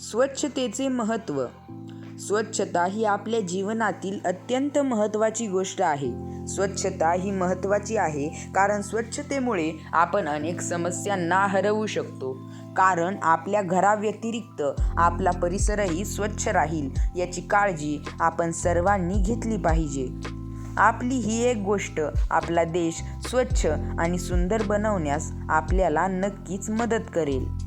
स्वच्छतेचे महत्त्व. स्वच्छता ही आपल्या जीवनातील अत्यंत महत्त्वाची गोष्ट आहे. स्वच्छता ही महत्त्वाची आहे कारण स्वच्छतेमुळे आपण अनेक समस्यांना हरवू शकतो. कारण आपल्या घराव्यतिरिक्त आपला परिसरही स्वच्छ राहील याची काळजी आपण सर्वांनी घेतली पाहिजे. आपली ही एक गोष्ट आपला देश स्वच्छ आणि सुंदर बनवण्यास आपल्याला नक्कीच मदत करेल.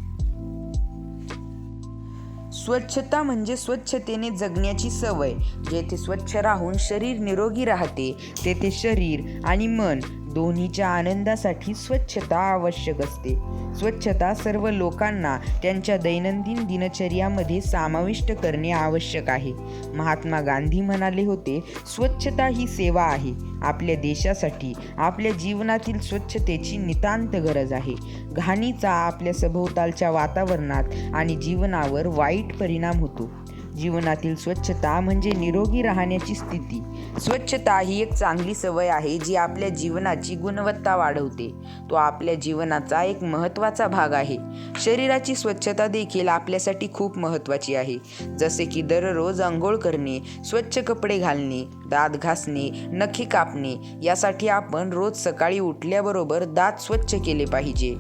स्वच्छता म्हणजे स्वच्छतेने जगण्याची सवय. जेथे स्वच्छ राहून शरीर निरोगी राहते तेथे शरीर आणि मन दोन्हीच्या आनंदासाठी स्वच्छता आवश्यक असते. स्वच्छता सर्व लोकांना त्यांच्या दैनंदिन दिनचर्यामध्ये समाविष्ट करणे आवश्यक आहे. महात्मा गांधी म्हणाले होते स्वच्छता ही सेवा आहे. आपल्या देशासाठी आपल्या जीवनातील स्वच्छतेची नितांत गरज आहे. घाणीचा आपल्या सभोवतालच्या वातावरणात आणि जीवनावर वाईट परिणाम होतो. जीवनातील स्वच्छता म्हणजे निरोगी राहण्याची स्थिती. स्वच्छता ही एक चांगली सवय आहे जी आपल्या जीवनाची गुणवत्ता वाढवते. तो आपल्या जीवनाचा एक महत्त्वाचा भाग आहे. शरीराची स्वच्छता देखील आपल्यासाठी खूप महत्त्वाची आहे. जसे की दररोज आंघोळ करणे स्वच्छ कपडे घालणे दात घासणे नखे कापणे यासाठी आपण रोज सकाळी उठल्याबरोबर दात स्वच्छ केले पाहिजे.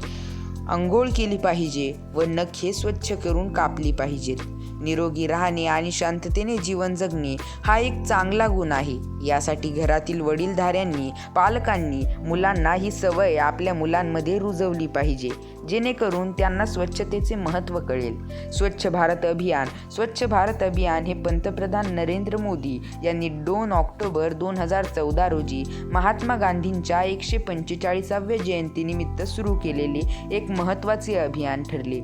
आंघोळ केली पाहिजे व नखे स्वच्छ करून कापली पाहिजेत. निरोगी राहणे आणि शांततेने जीवन जगणे हा एक चांगला गुण आहे. यासाठी घरातील वडीलधाऱ्यांनी पालकांनी मुलांना ही सवय आपल्या मुलांमध्ये रुजवली पाहिजे. जेणेकरून त्यांना स्वच्छतेचे महत्त्व कळेल. स्वच्छ भारत अभियान स्वच्छ भारत अभियान हे पंतप्रधान नरेंद्र मोदी यांनी दोन ऑक्टोबर दोन हजार चौदा रोजी महात्मा गांधींच्या एकशे पंचेचाळीसाव्या जयंतीनिमित्त सुरू केलेले एक महत्त्वाचे अभियान ठरले.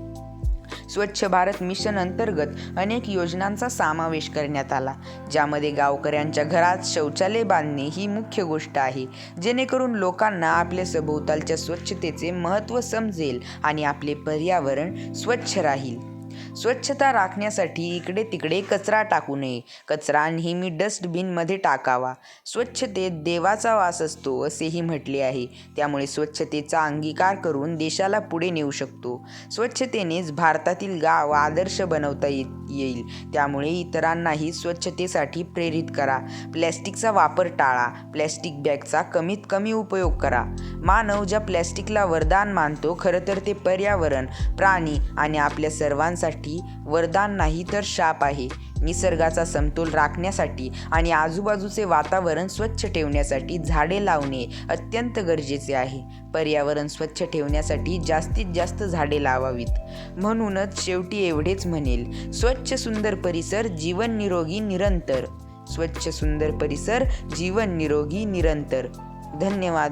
स्वच्छ भारत मिशन अंतर्गत अनेक योजनांचा समावेश करण्यात आला ज्यामध्ये गावकऱ्यांच्या घरात शौचालय बांधणे ही मुख्य गोष्ट आहे. जेणेकरून लोकांना आपल्या सभोवतालच्या स्वच्छतेचे महत्त्व समजेल आणि आपले पर्यावरण स्वच्छ राहील. स्वच्छता राखण्यासाठी इकडे तिकडे कचरा टाकू नये. कचरा नेहमी डस्टबिनमध्ये टाकावा. स्वच्छतेत देवाचा वास असतो असेही म्हटले आहे. त्यामुळे स्वच्छतेचा अंगीकार करून देशाला पुढे नेऊ शकतो. स्वच्छतेनेच भारतातील गाव आदर्श बनवता येईल येईल. त्यामुळे इतरांनाही स्वच्छतेसाठी प्रेरित करा. प्लॅस्टिकचा वापर टाळा. प्लॅस्टिक बॅगचा कमीत कमी उपयोग करा. मानव ज्या प्लॅस्टिकला वरदान मानतो खरं तर ते पर्यावरण प्राणी आणि आपल्या सर्वांसाठी वरदान नाही तर शाप आहे. निसर्गाचा समतोल राखण्यासाठी आणि आजूबाजूचे वातावरण स्वच्छ ठेवण्यासाठी झाडे लावणे अत्यंत गरजेचे आहे. पर्यावरण स्वच्छ ठेवण्यासाठी जास्तीत जास्त झाडे लावावीत. म्हणूनच शेवटी एवढेच म्हणेल स्वच्छ सुंदर परिसर जीवन निरोगी निरंतर. स्वच्छ सुंदर परिसर जीवन निरोगी निरंतर. धन्यवाद.